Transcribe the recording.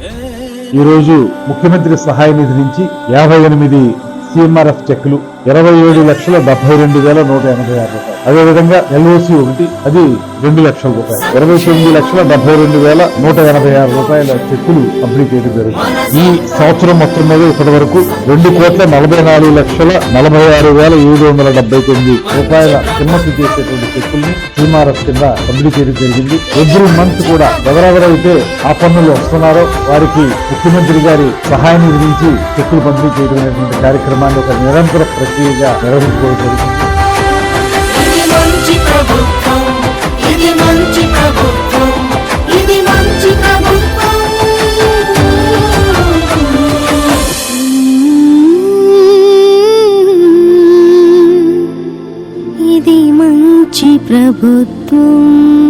ఈ రోజు ముఖ్యమంత్రి సహాయ నిధి నుంచి యాభై ఎనిమిది సిఎంఆర్ఎఫ్ చెక్కులు ఇరవై ఏడు లక్షల డెబ్బై రెండు వేల నూట ఎనభై ఆరు రూపాయలు. అదేవిధంగా ఎల్ఓసి ఒకటి అది రెండు లక్షల రూపాయలు. ఇరవై తొమ్మిది లక్షల డెబ్బై రెండు వేల నూట ఎనభై ఆరు రూపాయల చెక్కులు పంపిణీ చేయడం ఈ సంవత్సరం మొత్తం మీద ఇప్పటి వరకు రెండు కోట్ల నలభై నాలుగు లక్షల నలభై ఆరు వేల ఏడు వందల డెబ్బై తొమ్మిది రూపాయల కిమ్మత్తు చేసేటువంటి చెక్కుల్ని సిఎంఆర్ఎఫ్ కింద పంపిణీ చేయడం జరిగింది. ఎవ్రీ మంత్ కూడా ఎవరెవరైతే ఆ పన్నులు వస్తున్నారో వారికి ముఖ్యమంత్రి గారి సహాయం గురించి చెక్కులు పంపిణీ చేయడం కార్యక్రమాన్ని ఒక నిరంతర ప్రక్రియగా నిర్వహించుకోవడం మంచి ప్రభుత్వం.